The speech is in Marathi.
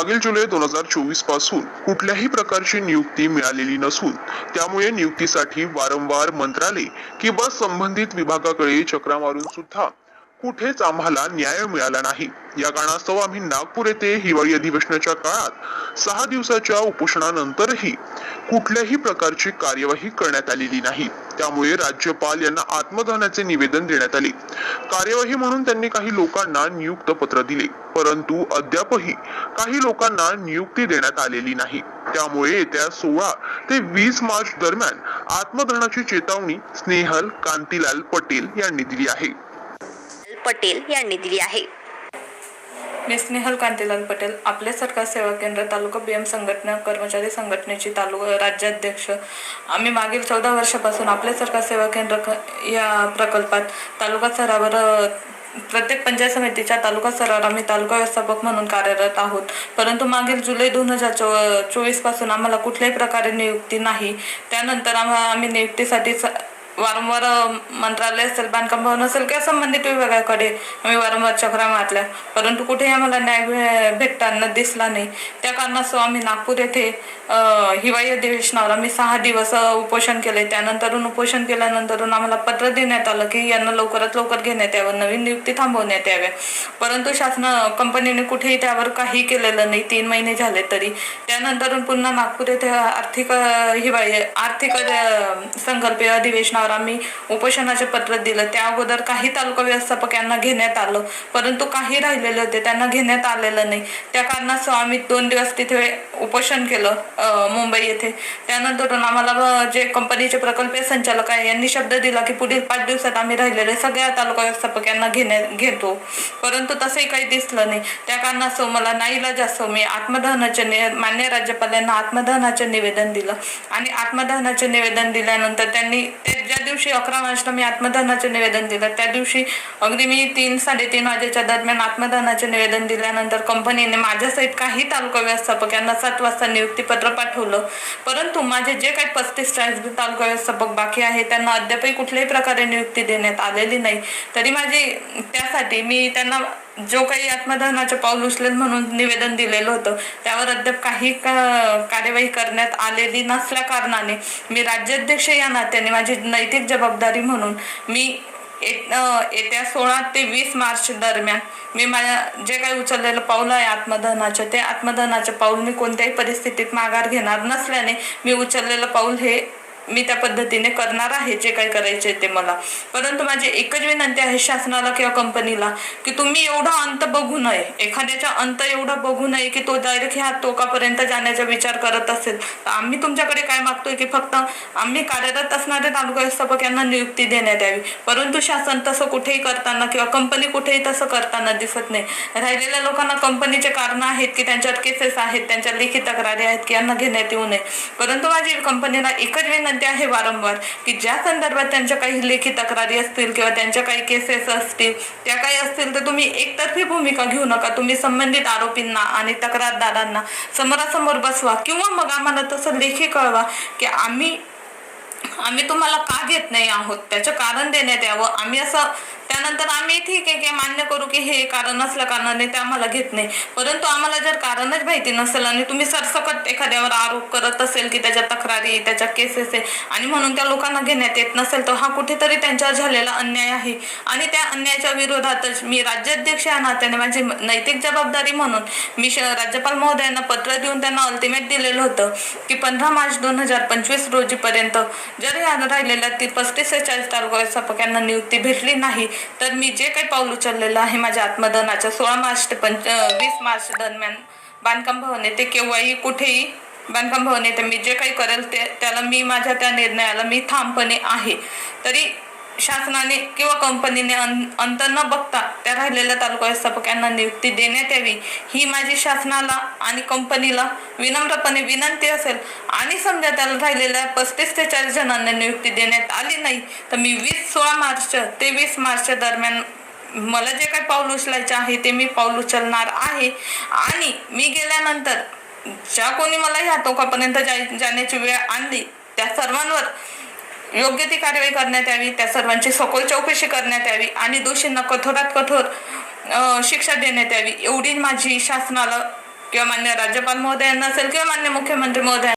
मागील जुलै दोन हजार चोवीसपासून कुठल्याही प्रकारची नियुक्ती मिळालेली नसून त्यामुळे नियुक्तीसाठी वारंवार मंत्रालय किंवा संबंधित विभागाकडे चक्रा मारून सुद्धा कुठेच आम्हाला न्याय मिळाला नाही. या कारणास्तव आम्ही नागपूर येथे हिवाळी अधिवेशनाच्या काळात सहा दिवसाच्या उपोषणानंतरही कुठल्याही प्रकारची कार्यवाही करण्यात आलेली नाही. त्यामुळे राज्यपाल यांना आत्मदहनाचे निवेदन देण्यात आले. कार्यवाही म्हणून त्यांनी काही लोकांना नियुक्त पत्र दिले. परंतु अद्यापही काही लोकांना नियुक्ती देण्यात आलेली नाही. त्यामुळे येत्या सोळा ते वीस मार्च दरम्यान आत्मदहनाची चेतावणी स्नेहल कांतीलाल पटेल यांनी दिली आहे. पटेल यांनी दिली आहे. मी स्नेहल कांतीलाल पटेल आपले सरकार सेवा केंद्र तालुका बी एम संघटना कर्मचारी संघटनेची तालुका राज्याध्यक्ष. आम्ही मागील चौदा वर्षापासून आपले सरकार सेवा केंद्र या प्रकल्पात तालुका स्तरावर प्रत्येक पंचायत समितीच्या तालुका स्तरावर आम्ही तालुका व्यवस्थापक म्हणून कार्यरत आहोत. परंतु मागील जुलै दोन हजार चो चोवीसपासून आम्हाला कुठल्याही प्रकारे नियुक्ती नाही. त्यानंतर आम्हा आम्ही नियुक्तीसाठी स- वारंवार मंत्रालय असेल बांधकाम भवन असेल किंवा संबंधित विभागाकडे आम्ही वारंवार चक्रा मारल्या. परंतु कुठेही आम्हाला न्याय भेटताना दिसला नाही. त्या कारणास्तव आम्ही नागपूर येथे हिवाळी अधिवेशनावर आम्ही सहा दिवस उपोषण केले. त्यानंतरून उपोषण केल्यानंतरून आम्हाला पत्र देण्यात आलं की यांना लवकरात लवकर घेण्यात यावं नवीन नियुक्ती थांबवण्यात याव्या. परंतु शासन कंपनीने कुठेही त्यावर काही केलेलं नाही. तीन महिने झाले तरी. त्यानंतरून पुन्हा नागपूर येथे आर्थिक हिवाळी आर्थिक संकल्पीय अधिवेशनावर आम्ही उपोषणाचे पत्र दिलं. त्या अगोदर काही तालुका व्यवस्थापक यांना घेण्यात आलं. परंतु काही राहिलेले होते त्यांना घेण्यात आलेलं नाही. त्या कारणास्तव आम्ही दोन दिवस तिथे उपोषण केलं मुंबई येथे. त्यानंतरून आम्हाला जे कंपनीचे प्रकल्प संचालक आहे यांनी शब्द दिला की पुढील पाच दिवसात आम्ही राहिलेले सगळ्या तालुका व्यवस्थापक यांना घेण्या घेतो. परंतु तसंही काही दिसलं नाही. त्या कारणास्तव मला नाईलाज जास्त मी आत्मदहनाचे नि मान्य राज्यपाल यांना आत्मदहनाचे निवेदन दिलं. आणि आत्मदहनाचे निवेदन दिल्यानंतर त्यांनी ते ज्या त्या दिवशी अकरा मार्चला मी आत्मदहनाचे निवेदन दिलं त्या दिवशी अगदी मी तीन साडेतीन वाजेच्या दरम्यान आत्मदहनाचे निवेदन दिल्यानंतर कंपनीने माझ्यासहित काही तालुका व्यवस्थापक यांना सात वाजता नियुक्तीपत्र पाठवलं. परंतु माझे जे काही पस्तीस चाळीस तालुका व्यवस्थापक बाकी आहे त्यांना अद्यापही कुठल्याही प्रकारे नियुक्ती देण्यात आलेली नाही. तरी माझी त्यासाठी मी त्यांना जो काही आत्मदहनाचे पाऊल उचलेल म्हणून निवेदन दिलेलं होतं त्यावर अद्याप काही का- कार्यवाही करण्यात आलेली नसल्या कारणाने मी राज्याध्यक्ष या नात्याने माझी नैतिक जबाबदारी म्हणून मी येत्या सोळा ते वीस मार्च दरम्यान मी माझ्या जे काही उचललेलं पाऊल आहे आत्मदहनाचं ते आत्मदहनाचं पाऊल मी कोणत्याही परिस्थितीत माघार घेणार नसल्याने मी उचललेलं पाऊल हे मी त्या पद्धतीने करणार आहे जे काही करायचे ते मला. परंतु माझी एकच विनंती आहे शासनाला किंवा कंपनीला की तुम्ही एवढा अंत बघू नये. एखाद्याचा अंत एवढा बघू नये की तो डायरेक्ट ह्या टोकापर्यंत जाण्याचा विचार करत असेल. तर आम्ही तुमच्याकडे काय मागतोय की फक्त आम्ही कार्यरत असणारे तालुका व्यवस्थापक यांना नियुक्ती देण्यात यावी. परंतु शासन तसं कुठेही करताना किंवा कंपनी कुठेही तसं करताना दिसत नाही. राहिलेल्या लोकांना कंपनीचे कारण आहेत की त्यांच्यावर केसेस आहेत त्यांच्या लेखी तक्रारी आहेत की यांना घेण्यात येऊ नये. परंतु माझी कंपनीला एकच विनंती आहे वारंवार की ज्या संदर्भात त्यांच्या काही लेखी तक्रारी असतील किंवा त्यांच्या काही केसेस असतील त्या काही असतील तर तुम्ही एकतर्फी भूमिका घेऊ नका. तुम्ही संबंधित आरोपींना आणि तक्रारदारांना समोरासमोर बसवा किंवा मग आम्हाला तसं लेखी कळवा की आम्ही आम्ही तुम्हाला का घेत नाही आहोत? त्याचं कारण देण्यात यावं. आम्ही असं त्यानंतर आम्ही ठीक आहे की मान्य करू की हे कारण असल्या कारणाने ते आम्हाला घेत नाही. परंतु आम्हाला जर कारणच माहिती नसेल आणि तुम्ही सरसकट एखाद्यावर आरोप करत असेल की त्याच्या तक्रारी त्याच्या केसेस आहे आणि म्हणून त्या लोकांना घेण्यात येत नसेल तर हा कुठेतरी त्यांच्यावर झालेला अन्याय आहे. आणि त्या अन्यायाच्या विरोधातच मी राज्याध्यक्ष या नात्याने माझी नैतिक जबाबदारी म्हणून मी श- राज्यपाल महोदयांना पत्र देऊन त्यांना अल्टिमेट दिलेलं होतं की पंधरा मार्च दोन हजार पंचवीस रोजीपर्यंत जर या राहिलेल्या ती पस्तीस ते चाळीस तालुका यांना नियुक्ती भेटली नाही तर मी जे काही पाऊल उचललेलं आहे माझ्या आत्मदनाच्या सोळा मार्च ते पंच वीस मार्च दरम्यान बांधकाम भवन येथे केव्हाही कुठेही बांधकाम भवन येथे मी जे काही करेल ते त्याला मी माझ्या त्या निर्णयाला मी ठामपणे आहे. तरी शासनाने किंवा कंपनीने अं- अंत न बघता त्या राहिलेल्या तालुका व्यवस्थापक यांना नियुक्ती देण्यात यावी. ही माझी शासनाला आणि कंपनीला विनम्रपणे विनंती असेल आणि समजा त्याला राहिलेल्या पस्तीस ते चाळीस जणांना नियुक्ती देण्यात आली नाही तर मी वीस सोळा मार्च ते वीस मार्च दरम्यान मला जे काही पाऊल उचलायचे आहे ते मी पाऊल उचलणार आहे. आणि मी गेल्यानंतर ज्या कोणी मला ह्या टोकापर्यंत जाय- जाण्याची वेळ आणली त्या सर्वांवर योग्य ती कारवाई करण्यात यावी त्या सर्वांची सखोल चौकशी करण्यात यावी आणि दोषींना कठोरात कठोर शिक्षा देण्यात यावी एवढी माझी शासनाला किंवा मान्य राज्यपाल महोदयांना असेल किंवा मान्य मुख्यमंत्री महोदया